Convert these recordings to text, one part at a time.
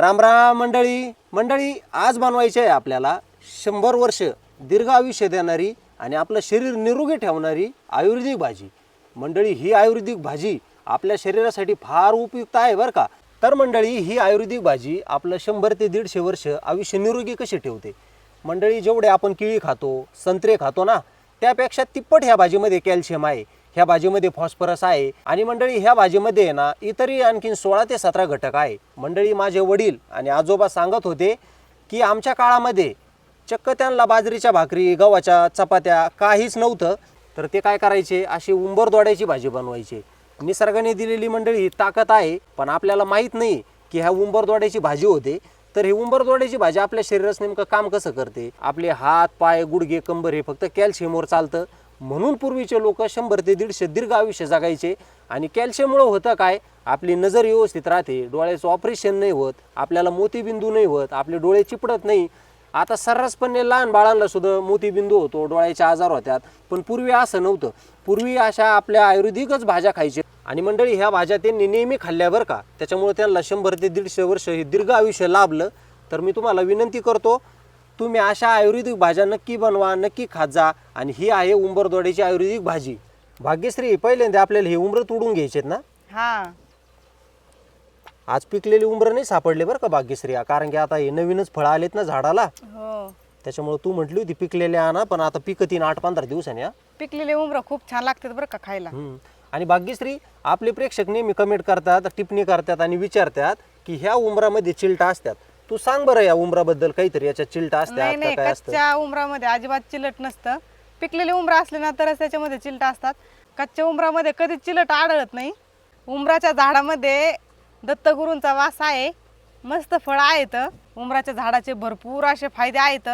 रामराम मंडळी. मंडळी आज बनवायची आहे आपल्याला शंभर वर्ष दीर्घ आयुष्य देणारी आणि आपलं शरीर निरोगी ठेवणारी आयुर्वेदिक भाजी. मंडळी ही आयुर्वेदिक भाजी आपल्या शरीरासाठी फार उपयुक्त आहे बरं का. तर मंडळी ही आयुर्वेदिक भाजी आपलं शंभर ते दीडशे वर्ष आयुष्य निरोगी कशी ठेवते? मंडळी जेवढे आपण केळी खातो संत्रे खातो ना त्यापेक्षा तिप्पट ह्या भाजीमध्ये कॅल्शियम आहे. ह्या भाजीमध्ये फॉस्फरस आहे. आणि मंडळी ह्या भाजीमध्ये आहे ना इतरही आणखीन सोळा ते सतरा घटक आहे. मंडळी माझे वडील आणि आजोबा सांगत होते की आमच्या काळामध्ये चक्क त्यांना बाजरीच्या भाकरी गव्हाच्या चपात्या काहीच नव्हतं. तर ते काय करायचे? अशी उंबर दोड्याची भाजी बनवायची. निसर्गाने दिलेली मंडळी ही ताकद आहे पण आपल्याला माहीत नाही की ह्या उंबर दोड्याची भाजी होते. तर ही उंबर दोड्याची भाजी आपल्या शरीरास नेमकं काम कसं करते? आपले हात पाय गुडघे कंबर हे फक्त कॅल्शियमवर चालतं. म्हणून पूर्वीचे लोक शंभर ते दीडशे दीर्घ आयुष्य जगायचे. आणि कॅल्शियममुळं होतं काय? आपली नजर व्यवस्थित राहते. डोळ्याचं ऑपरेशन नाही होत. आपल्याला मोतीबिंदू नाही होत. आपले डोळे चिपडत नाही. आता सर्रासपणे लहान बाळांना सुद्धा मोतीबिंदू होतो. डोळ्याचे आजार होतात. पण पूर्वी असं नव्हतं. पूर्वी अशा आपल्या आयुर्वेदिकच भाज्या खायचे. आणि मंडळी ह्या भाज्या त्यांनी नेहमी खाल्ल्या बरं का? त्याच्यामुळे त्यांना शंभर ते दीडशे वर्ष हे दीर्घ आयुष्य लाभलं. तर मी तुम्हाला विनंती करतो तुम्ही अशा आयुर्वेदिक भाज्या नक्की बनवा नक्की खात जा. आणि ही आहे उंबरदोड्याची आयुर्वेदिक भाजी. भाग्यश्री पहिल्यांदा आपल्याला हे उंबर तोडून घ्यायचेत ना? हा. आज पिकलेली उंबर नाही सापडले बरं का भाग्यश्री. कारण की आता हे नवीनच फळं आलेत ना झाडाला. हो. त्याच्यामुळे तू म्हटली होती पिकलेले आणा पण आता पिकतीन आठ पंधरा दिवसांनी हा. पिकलेले उमरं खूप छान लागतात बरं का खायला. हम्म. आणि भाग्यश्री आपले प्रेक्षक नेहमी कमेंट करतात टिप्पणी करतात आणि विचारतात की ह्या उंबरामध्ये चिलटा असतात. तू सांग बरं या उंबराबद्दल काहीतरी याच्यात चिलटा नाही असतात का नाही काय असतं? कच्च्या उमरामध्ये अजिबात चिलट नसतं. पिकलेले उमरा असले ना तरच त्याच्यामध्ये चिलट असतात. कच्च्या उमरामध्ये कधीच चिलट आढळत नाही. उमराच्या झाडामध्ये दत्तगुरूंचा वास आहे. मस्त फळं आहेत. उमराच्या झाडाचे भरपूर असे फायदे आहेत.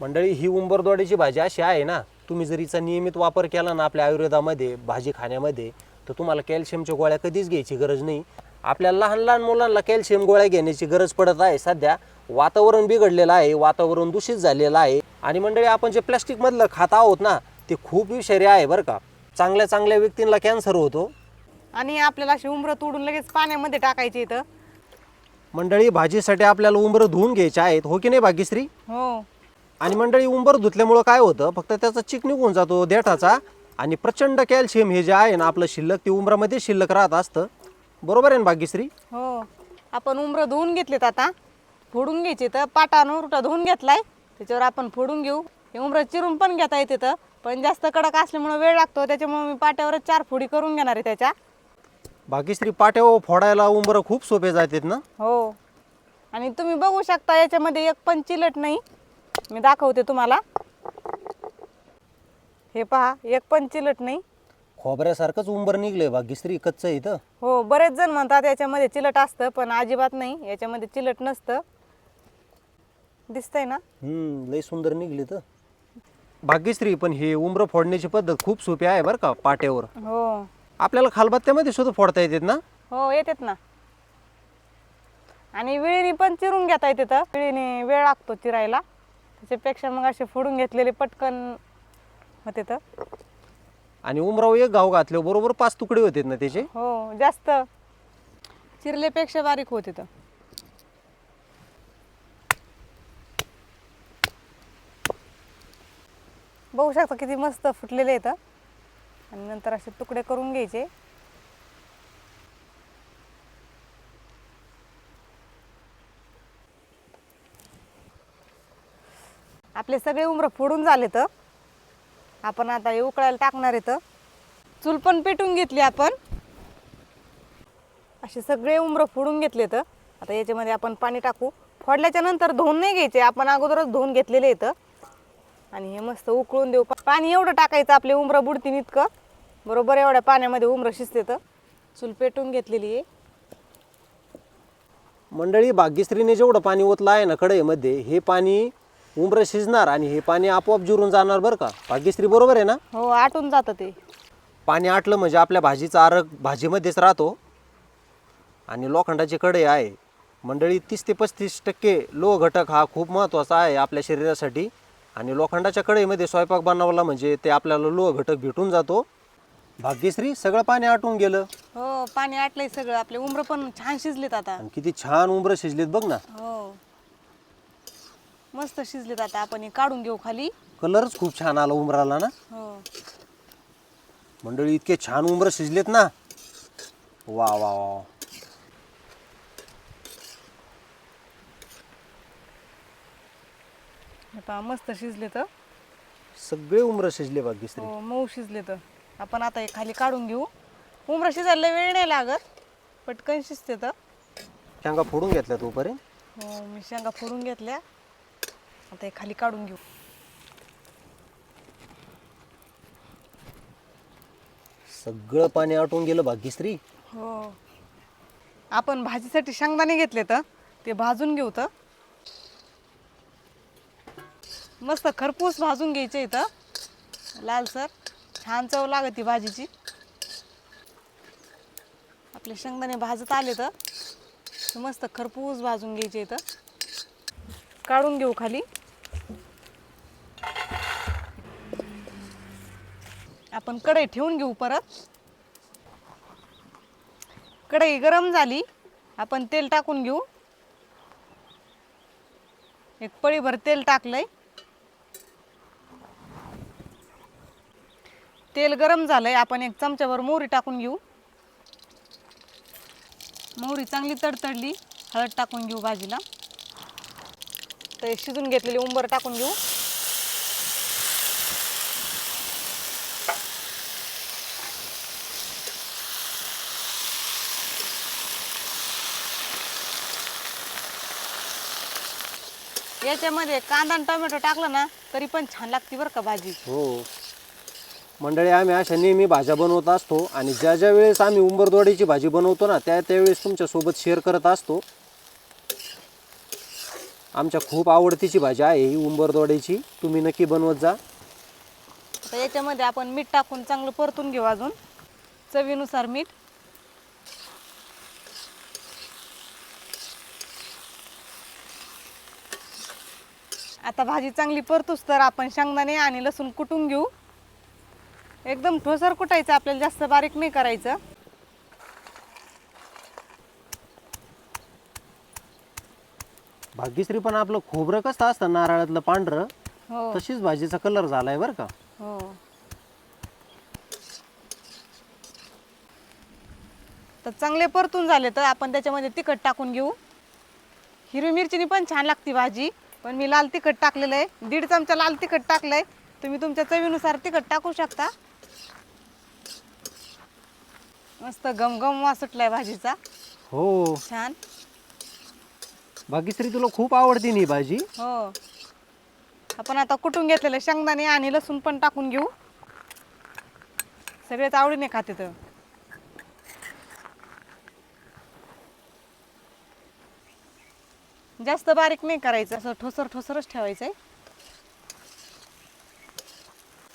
मंडळी ही उंबरदोड्याची भाजी अशी आहे ना तुम्ही जर हिचा नियमित वापर केला ना आपल्या आयुर्वेदामध्ये भाजी खाण्यामध्ये तर तुम्हाला कॅल्शियमच्या गोळ्या कधीच घ्यायची गरज नाही. आपल्या लहान लहान मुलांना कॅल्शियम गोळ्या घेण्याची गरज पडत आहे. सध्या वातावरण बिघडलेलं आहे वातावरण दूषित झालेलं आहे. आणि मंडळी आपण जे प्लॅस्टिकमधलं खात आहोत ना ते खूप विषारी आहे बरं का. चांगल्या चांगल्या व्यक्तींना कॅन्सर होतो. आणि आपल्याला अशी उमरं तोडून लगेच पाण्यामध्ये टाकायची इथं. मंडळी भाजीसाठी आपल्याला उंबरं धुवून घ्यायचे आहेत. हो की नाही भाग्यश्री? हो. आणि मंडळी उंबर धुतल्यामुळं काय होतं? फक्त त्याचा चिक निघून जातो देठाचा. आणि प्रचंड कॅल्शियम हे जे आहे ना आपलं शिल्लक ते उंबरामध्ये शिल्लक राहत असतं. बरोबर आहे ना भाग्यश्री? हो. आपण उमरं धुवून घेतलेत आता. फोडून घ्यायचे तर पाटानं रुटा धुवून घेतलाय. त्याच्यावर आपण फोडून घेऊ. हे उमरं चिरून पण घेता येते तर. पण जास्त कडक असल्यामुळे वेळ लागतो. त्याच्यामुळे मी पाट्यावरच चार फोडी करून घेणार आहे त्याच्या. भाग्यश्री पाट्यावर फोडायला उंबरं खूप सोपे जातात ना? हो. आणि तुम्ही बघू शकता याच्यामध्ये एक पण चिलट नाही. मी दाखवते तुम्हाला. हे पहा एक पण चिलट नाही. खोबऱ्यासारखंच उंबर निघलंय भाग्यश्री कच्च इथं. हो बरेच जण म्हणतात याच्यामध्ये चिलट असतं पण अजिबात नाही. याच्यामध्ये चिलट नसतं. दिसतंय ना? हम्म लय सुंदर निघली तर भाग्यश्री पण हे उंबरं फोडण्याची पद्धत खूप सोपी आहे बरं का पाट्यावर. हो. आपल्याला खालबत्त्यामध्ये सुद्धा फोडता येतात ना? हो येतात ना. आणि विळीने पण चिरून घेता येते तर विळीने वेळ लागतो चिरायला. त्याच्यापेक्षा मग असे फोडून घेतलेले पटकन होते तर आणि उमराव एक गाव घातले बरोबर पाच तुकडे होते ना त्याचे? हो जास्त. चिरलेपेक्षा बारीक होते तर. बघू शकता किती मस्त फुटलेले आहेत आणि नंतर असे तुकडे करून घ्यायचे. आपले सगळे उमरं फोडून झाले तर आपण आता हे उकळायला टाकणार आहे तर चूल पण पेटून घेतली आपण. असे सगळे उमरं फोडून घेतले तर आता याच्यामध्ये आपण पाणी टाकू. फोडल्याच्या नंतर धुवून नाही घ्यायचे. आपण अगोदरच धुवून घेतलेले इथं. आणि हे मस्त उकळून देऊ. पाणी एवढं टाकायचं आपले उमरं बुडतीन इतकं. बरोबर एवढ्या पाण्यामध्ये उमरं शिजते तर चूल पेटून घेतलेली आहे. मंडळी भाग्यश्रीने जेवढं पाणी ओतलं आहे ना कढईमध्ये हे पाणी उमरं शिजणार आणि हे पाणी आपोआप जिरून जाणार बरं का? भाग्यश्री बरोबर आहे ना? हो आटून जातं ते. पाणी आटलं म्हणजे आपल्या भाजीचा आरग भाजीमध्येच राहतो. आणि लोखंडाची कढई आहे. मंडळी तीस ते पस्तीस टक्के लोह घटक हा खूप महत्त्वाचा आहे आपल्या शरीरासाठी. आणि लोखंडाच्या कढईमध्ये स्वयंपाक बनवला म्हणजे ते आपल्याला लोह घटक भेटून जातो. भाग्यश्री सगळं पाणी आटून गेलं. हो पाणी आटलंय सगळं. आपले उमरं पण छान शिजलेत आता. आणि किती छान उंबरं शिजलेत बघ ना. हो. मस्त शिजलेत आता आपण हे काढून घेऊ खाली. कलरच खूप छान आला उंबराला ना. हो. मंडळी इतके छान उंबरं शिजलेत ना. वा वा वा हे पहा मस्त शिजले तर सगळे उंबरं शिजले भाग्यश्री हो मऊ शिजले तर आपण आता हे खाली काढून घेऊ. उमरं शिजायला वेळ नाही लागत पटकन शिजते तर शेंगा फोडून घेतल्या तोपर्यंत? हो मी शेंगा फोडून घेतल्या. आता हे खाली काढून घेऊ. सगळं पाणी आटून गेलं भाग्यश्री. हो. आपण भाजीसाठी शेंगदाणे घेतले तर ते भाजून घेऊ तर मस्त खरपूस भाजून घ्यायचे इथं लालसर छान चव लागते भाजीची. आपले शेंगदाणे भाजत आले तर मस्त खरपूस भाजून घ्यायचे इथं काढून घेऊ खाली. आपण कढई ठेवून घेऊ परत. कढई गरम झाली आपण तेल टाकून घेऊ. एक पळीभर तेल टाकलंय. तेल गरम झालंय आपण एक चमच्याभर मोहरी टाकून घेऊ. मोहरी चांगली तडतडली हळद टाकून घेऊ भाजीला. तर शिजून घेतलेली उंबर टाकून घेऊ. याच्यामध्ये कांदा आणि टोमॅटो टाकलं ना तरी पण छान लागते बरं का भाजी. हो. मंडळी आम्ही अशा नेहमी भाज्या बनवत असतो आणि ज्या ज्या वेळेस आम्ही उंबरदोडीची भाजी बनवतो ना त्या त्यावेळेस तुमच्यासोबत शेअर करत असतो. आमच्या खूप आवडतीची भाजी आहे ही उंबरदोड्याची तुम्ही नक्की बनवत जा. आता याच्यामध्ये आपण मीठ टाकून चांगलं परतून घेऊ अजून. चवीनुसार मीठ. आता भाजी चांगली परतूस तर आपण शेंगदाणे आणि लसूण कुटून घेऊ. एकदम ठोसर कुटायचं आपल्याला जास्त बारीक नाही करायचं. भाग्यश्री पण आपलं खोबरं कसं असतं नारळातलं पांढरं? हो. तशीच भाजीचा कलर झालाय बरं का? हो. तर चांगले परतून झाले तर आपण त्याच्यामध्ये तिखट टाकून घेऊ. हिरवी मिरचीनी पण छान लागते भाजी. पण मी लाल तिखट टाकलेलं आहे. दीड चमचा लाल तिखट टाकलंय. तुम्ही तुमच्या चवीनुसार तिखट टाकू शकता. मस्त गमगम वास सुटलाय भाजीचा. हो. छान. भाग्यश्री तुला खूप आवडते नी भाजी. हो. आपण आता कुटून घेतलेले? शेंगदाणे आणि लसूण पण टाकून घेऊ. सगळेच आवडीने खाते तर. जास्त बारीक नाही करायचं असं ठोसर ठोसरच ठेवायचं आहे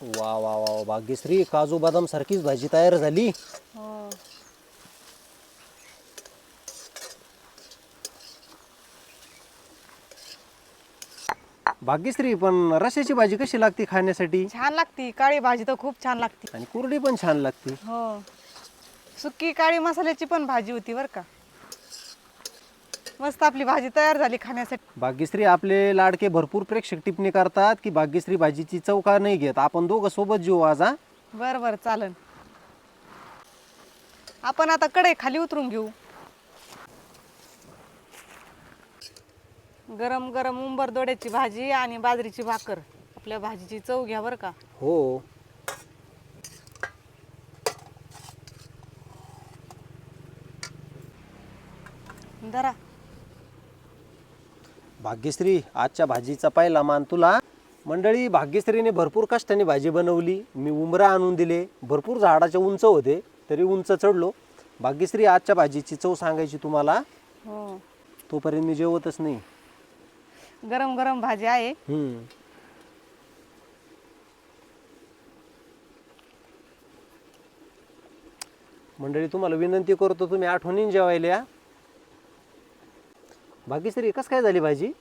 वा वा वा वा. भाग्यश्री काजू बदाम सारखीच भाजी तयार झाली. हो. भाग्यश्री पण रशाची भाजी कशी लागते खाण्यासाठी? छान लागती काळी भाजी तर खूप छान लागती. आणि कुरडी पण छान लागते. हो. सुकी काळी मसाल्याची पण भाजी होती बरं का. मस्त आपली भाजी तयार झाली खाण्यासाठी. भाग्यश्री आपले लाडके भरपूर प्रेक्षक टिप्पणी करतात की भाग्यश्री भाजीची चव का नाही घेत? आपण दोघं सोबत जेऊ आज हा? बरं बरं चालन. आपण आता कढई खाली उतरून घेऊ. गरम गरम उंबर दोड्याची भाजी आणि बाजरीची भाकर. आपल्या भाजीची चव घ्या बरं का. हो. धरा. भाग्यश्री आजच्या भाजीचा पहिला मान तुला. मंडळी भाग्यश्रीने भरपूर कष्टाने भाजी बनवली. मी उमरा आणून दिले. भरपूर झाडाचे उंच होते तरी उंच चढलो. भाग्यश्री आजच्या भाजीची चव सांगायची तुम्हाला? हो. तोपर्यंत मी जेवतच नाही. गरम गरम भाजी आहे. हम्म. मंडळी तुम्हाला विनंती करतो तुम्ही आठवणीन जेवायला या. भाग्यश्री कस काय झाली भाजी?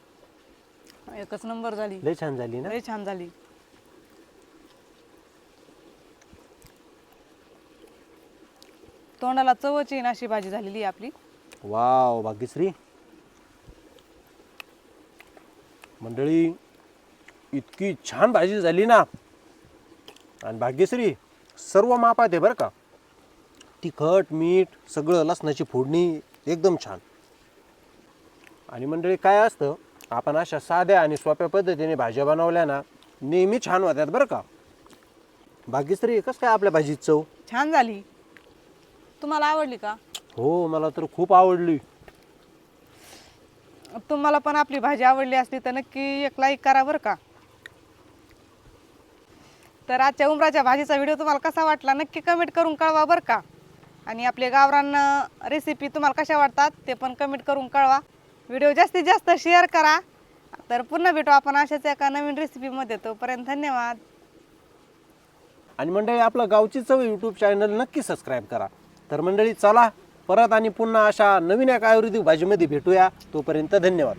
एकच नंबर झाली. लय छान झाली ना? लय छान झाली. तोंडाला चवच येईन अशी भाजी झालेली आहे आपली. वाव भाग्यश्री. मंडळी इतकी छान भाजी झाली ना? आणि भाग्यश्री सर्व मापात आहे बरं का? तिखट मीठ सगळं लसणाची फोडणी एकदम छान. आणि मंडळी काय असतं आपण अशा साध्या आणि सोप्या पद्धतीने भाज्या बनवल्या ना नेहमी छान होत्यात बरं का. भाग्यश्री कसं काय आपल्या भाजीत चव? छान झाली. तुम्हाला आवडली का? हो मला तर खूप आवडली. तुम्हाला पण आपली भाजी आवडली असली तर नक्की एक लाईक करा बरं का. तर आजच्या उमराच्या भाजीचा व्हिडिओ तुम्हाला कसा वाटला नक्की कमेंट करून कळवा बरं का. आणि आपले गावरान रेसिपी तुम्हाला कशा वाटतात ते पण कमेंट करून कळवा. व्हिडिओ जास्तीत जास्त शेअर करा. तर पुन्हा भेटू आपण अशाच एका नवीन रेसिपीमध्ये तोपर्यंत धन्यवाद. आणि मंडळी आपलं गावची चव यूट्यूब चॅनल नक्की सबस्क्राईब करा. तर मंडळी चला परत आणि पुन्हा अशा नवीन एका आयुर्वेदिक भाजीमध्ये भेटूया. तोपर्यंत धन्यवाद.